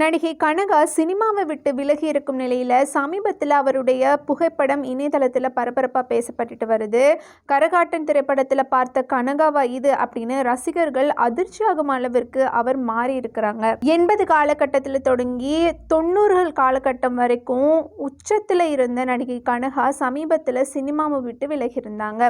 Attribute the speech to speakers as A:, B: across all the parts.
A: நடிகை கனகா சினிமாவை விட்டு விலகி இருக்கும் நிலையில் சமீபத்தில் அவருடைய புகைப்படம் இணையதளத்தில் பரபரப்பாக பேசப்பட்டுட்டு வருது. கரகாட்டன் திரைப்படத்தில் பார்த்த கனகாவா இது அப்படின்னு ரசிகர்கள் அதிர்ச்சியாகும் அளவிற்கு அவர் மாறி இருக்கிறாங்க எண்பது காலகட்டத்தில் தொடங்கி தொண்ணூறுகள் காலகட்டம் வரைக்கும் உச்சத்தில் இருந்த நடிகை கனகா சமீபத்தில் சினிமாவை விட்டு விலகி இருந்தாங்க.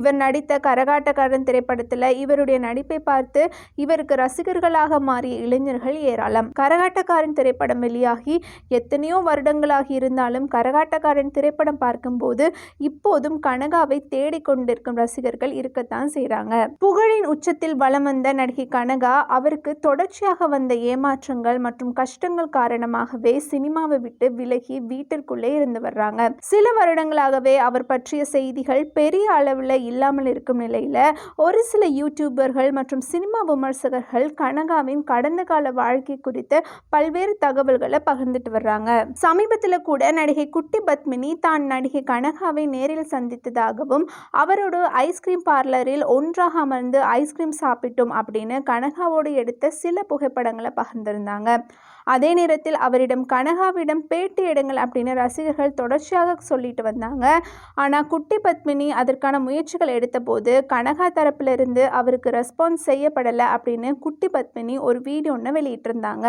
A: இவர் நடித்த கரகாட்டக்காரன் திரைப்படத்தில் இவருடைய நடிப்பை பார்த்து இவருக்கு ரசிகர்களாக மாறிய இளைஞர்கள் ஏராளம். கரகாட்ட கரகாட்டக்காரன் திரைப்படம் வெளியாகி எத்தனையோ வருடங்களாகி இருந்தாலும் கரகாட்டக்காரன் திரைப்படம் பார்க்கும்போது இப்போதும் கனகாவை தேடிக்கொண்டிருக்கும் ரசிகர்கள் இருக்கத்தான் செய்கிறாங்க புகழின் உச்சத்தில் வலம் வந்த நடிகை கனகா அவருக்கு தொடர்ச்சியாக வந்த ஏமாற்றங்கள் மற்றும் கஷ்டங்கள் காரணமாகவே சினிமாவை விட்டு விலகி வீட்டிற்குள்ளே இருந்து வர்றாங்க. சில வருடங்களாகவே அவர் பற்றிய செய்திகள் பெரிய அளவில் இல்லாமல் இருக்கும் நிலையில் ஒரு சில யூடியூபர்கள் மற்றும் சினிமா விமர்சகர்கள் கனகாவின் கடந்த கால வாழ்க்கை குறித்து பல்வேறு தகவல்களை பகிர்ந்துட்டு வர்றாங்க. சமீபத்தில் கூட நடிகை குட்டி பத்மினி தான் நடிகை கனகாவை நேரில் சந்தித்ததாகவும் அவரோட ஐஸ்கிரீம் பார்லரில் ஒன்றாக அமர்ந்து ஐஸ்கிரீம் சாப்பிட்டோம் அப்படின்னு கனகாவோடு எடுத்த சில புகைப்படங்களை பகிர்ந்திருந்தாங்க. அதே நேரத்தில் அவரிடம் கனகாவிடம் பேட்டி எடுங்கள் அப்படின்னு ரசிகர்கள் தொடர்ச்சியாக சொல்லிட்டு வந்தாங்க. ஆனால் குட்டி பத்மினி அதற்கான முயற்சிகள் எடுத்தபோது கனகா தரப்பிலிருந்து அவருக்கு ரெஸ்பான்ஸ் செய்யப்படலை அப்படின்னு குட்டி பத்மினி ஒரு வீடியோ ஒன்று வெளியிட்டிருந்தாங்க.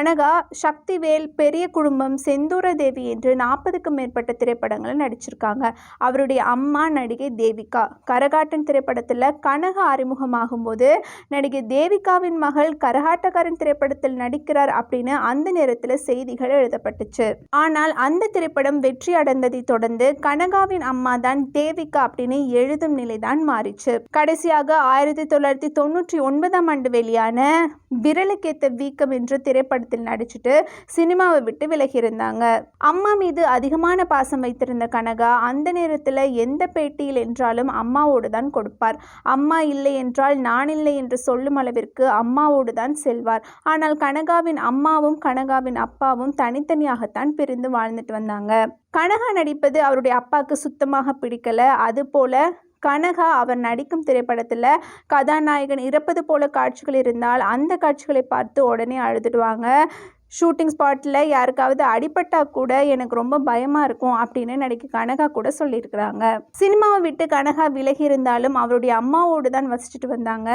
A: கனகா சக்திவேல் பெரிய குடும்பம் செந்தூர தேவி என்று நாற்பதுக்கும் மேற்பட்ட திரைப்படங்களில் நடிச்சிருக்காங்க. அவருடைய அம்மா நடிகை தேவிகா. கரகாட்டன் திரைப்படத்தில் கனகா அறிமுகமாகும் போது நடிகை தேவிகாவின் மகள் கரகாட்டக்காரன் திரைப்படத்தில் நடிக்கிறார் அப்படின்னு அந்த நேரத்தில் செய்திகள் எழுதப்பட்டுச்சு. ஆனால் அந்த திரைப்படம் வெற்றி அடைந்ததை தொடர்ந்து கனகாவின் அம்மா தான் தேவிகா அப்படின்னு எழுதும் நிலைதான் மாறிச்சு. கடைசியாக ஆயிரத்தி தொள்ளாயிரத்தி தொண்ணூற்றி ஒன்பதாம் ஆண்டு வெளியான விரலுக்கேத்த வீக்கம் என்ற திரைப்படத்தில் நடிச்சுட்டு சினிமாவை விட்டு விலகி இருந்தாங்க அம்மா மீது அதிகமான பாசம் வைத்திருந்த கனகா அந்த நேரத்தில் எந்த பேட்டியில் என்றாலும் அம்மாவோடு தான் கொடுப்பார். அம்மா இல்லை என்றால் நான் இல்லை என்று சொல்லும் அளவிற்கு அம்மாவோடு தான் செல்வார். ஆனால் கனகாவின் அம்மாவும் கனகாவின் அப்பாவும் தனித்தனியாகத்தான் பிரிந்து வாழ்ந்துட்டு வந்தாங்க. கனகா நடிப்பது அவருடைய அப்பாவுக்கு சுத்தமாக பிடிக்கல. அதுபோல கனகா அவர் நடிக்கும் திரைப்படத்தில் கதாநாயகன் இறப்பது போல காட்சிகள் இருந்தால் அந்த காட்சிகளை பார்த்து உடனே அழுதுடுவாங்க. ஷூட்டிங் ஸ்பாட்டில் யாருக்காவது அடிபட்டா கூட எனக்கு ரொம்ப பயமாக இருக்கும் அப்படின்னு நடிக்க கனகா கூட சொல்லியிருக்கிறாங்க. சினிமாவை விட்டு கனகா விலகி இருந்தாலும் அவருடைய அம்மாவோடு தான் வசிச்சுட்டு வந்தாங்க.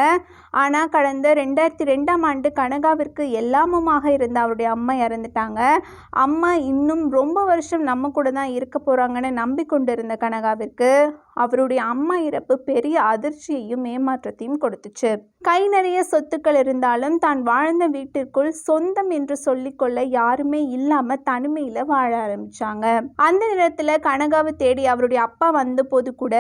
A: ஆனால் கடந்த ரெண்டாயிரத்தி ரெண்டாம் ஆண்டு கனகாவிற்கு எல்லாமுமாக இருந்த அவருடைய அம்மா இறந்துட்டாங்க. அம்மா இன்னும் ரொம்ப வருஷம் நம்ம கூட தான் இருக்க போகிறாங்கன்னு நம்பிக்கொண்டு இருந்த கனகாவிற்கு. அவருடைய அம்மா இறப்பு பெரிய அதிர்ச்சியையும் ஏமாற்றத்தையும் கொடுத்துச்சு. கை நிறைய சொத்துக்கள் இருந்தாலும் தான் வாழ்ந்த வீட்டிற்குள் சொந்தம் என்று சொல்லிக்கொள்ள யாருமே இல்லாம தனிமையில வாழ ஆரம்பிச்சாங்க. அந்த நேரத்துல கனகாவை தேடி அவருடைய அப்பா வந்த போது கூட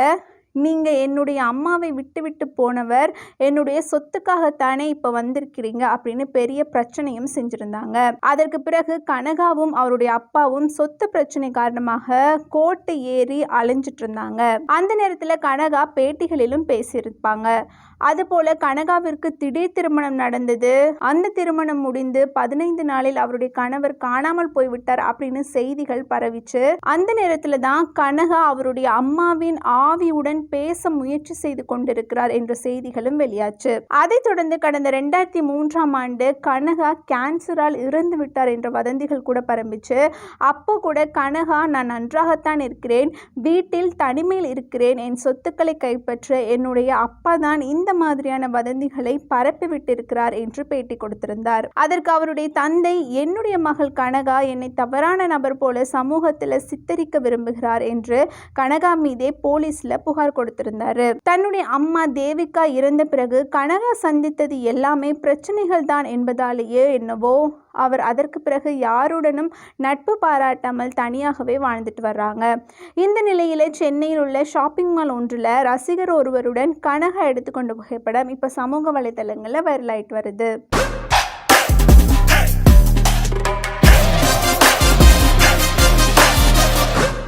A: நீங்க என்னுடைய அம்மாவை விட்டு விட்டு போனவர் என்னுடைய சொத்துக்காகத்தானே இப்போ வந்திருக்கிறீங்க அப்படின்னு பெரிய பிரச்சனையும் செஞ்சிருந்தாங்க. அதற்கு பிறகு கனகாவும் அவருடைய அப்பாவும் சொத்து பிரச்சனை காரணமாக கோட்டை ஏறி அலைஞ்சிட்டு இருந்தாங்க அந்த நேரத்தில் கனகா பேட்டிகளிலும் பேசியிருப்பாங்க. அதுபோல கனகாவிற்கு திடீர் திருமணம் நடந்தது. அந்த திருமணம் முடிந்து பதினைந்து நாளில் அவருடைய கணவர் காணாமல் போய்விட்டார் அப்படின்னு செய்திகள் பரவிச்சு அந்த நேரத்தில் தான் கனகா அவருடைய அம்மாவின் ஆவியுடன் பேச முயற்சி செய்து கொண்டிருக்கிறார் என்ற செய்திகளும் வெளியாச்சு. அதைத் தொடர்ந்து கடந்த ரெண்டாயிரத்தி மூன்றாம் ஆண்டு கனகா கேன்சரால் இறந்து விட்டார் என்ற வதந்திகள் கூட பரம்பிச்சு. அப்போ கூட கனகா நான் நன்றாகத்தான் இருக்கிறேன் வீட்டில் தனிமையில் இருக்கிறேன் என் சொத்துக்களை கைப்பற்ற என்னுடைய அப்பா தான் இந்த மாதிரியான வதந்திகளை பரப்பிவிட்டிருக்கிறார் என்று பேட்டி கொடுத்திருந்தார். அதற்கு அவருடைய தந்தை என்னுடைய மகள் கனகா என்னை தவறான நபர் போல சமூகத்தில் சித்தரிக்க விரும்புகிறார் என்று கனகா மீதே போலீஸில் புகார் கொடுத்திருந்தாரு. தன்னுடைய அம்மா தேவிகா இறந்த பிறகு கனகா சந்தித்தது எல்லாமே பிரச்சனைகள் தான் என்பதாலேயே என்னவோ அவர் அதற்கு பிறகு யாருடனும் நட்பு பாராட்டாமல் தனியாகவே வாழ்ந்துட்டு வர்றாங்க. இந்த நிலையில் சென்னையில் உள்ள ஷாப்பிங் மால் ஒன்றில் ரசிகர் ஒருவருடன் கனகா எடுத்துக்கொண்ட புகைப்படம் இப்போ சமூக வலைதளங்களில் வைரலாயிட்டு வருது.